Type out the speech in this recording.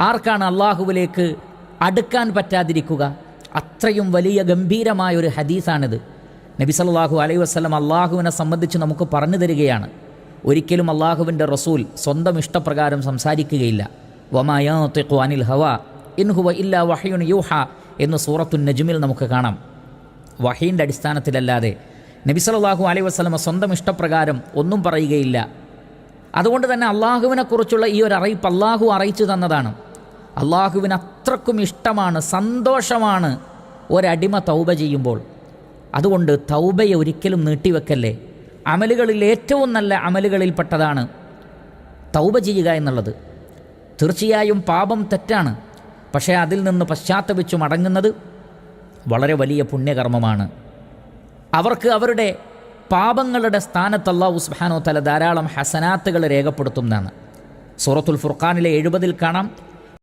ആർക്കാണ് അള്ളാഹുവിലേക്ക് അടുക്കാൻ പറ്റാതിരിക്കുക? അത്രയും വലിയ ഗംഭീരമായ ഒരു ഹദീസാണിത്. നബി സല്ലാഹു അലൈഹി വസ്ലം അള്ളാഹുവിനെ സംബന്ധിച്ച് നമുക്ക് പറഞ്ഞു തരികയാണ്. ഒരിക്കലും അള്ളാഹുവിന്റെ റസൂൽ സ്വന്തം ഇഷ്ടപ്രകാരം സംസാരിക്കുകയില്ല. വമായാത്തിഖു അനിൽ ഹവ ഇൻഹുവ ഇല്ല വഹയുൻ യൂഹ എന്ന് സൂറത്തുൻ നജുമിൽ നമുക്ക് കാണാം. വഹീന്റെ അടിസ്ഥാനത്തിലല്ലാതെ നബി സല്ലല്ലാഹു അലൈഹി വസ്ലമ സ്വന്തം ഇഷ്ടപ്രകാരം ഒന്നും പറയുകയില്ല. അതുകൊണ്ട് തന്നെ അള്ളാഹുവിനെക്കുറിച്ചുള്ള ഈ ഒരു അറിയിപ്പ് അള്ളാഹു അറിയിച്ചു തന്നതാണ്. അള്ളാഹുവിന് അത്രക്കും ഇഷ്ടമാണ് സന്തോഷമാണ് ഒരടിമ തൗബ ചെയ്യുമ്പോൾ. അതുകൊണ്ട് തൗബയെ ഒരിക്കലും നീട്ടിവെക്കല്ലേ? അമലുകളിൽ ഏറ്റവും നല്ല അമലുകളിൽപ്പെട്ടതാണ് തൗബ ചെയ്യുക എന്നുള്ളത്. തീർച്ചയായും പാപം തെറ്റാണ്. പക്ഷേ അതിൽ നിന്ന് പശ്ചാത്തപിച്ചു മടങ്ങുന്നത് വളരെ വലിയ പുണ്യകർമ്മമാണ്. അവർക്ക് അവരുടെ പാപങ്ങളുടെ സ്ഥാനത്ത് സുബ്ഹാനഹു തല ധാരാളം ഹസനാത്തുകൾ രേഖപ്പെടുത്തുന്നതാണ്. സൂറത്തുൽ ഫുർഖാനിലെ എഴുപതിൽ കാണാം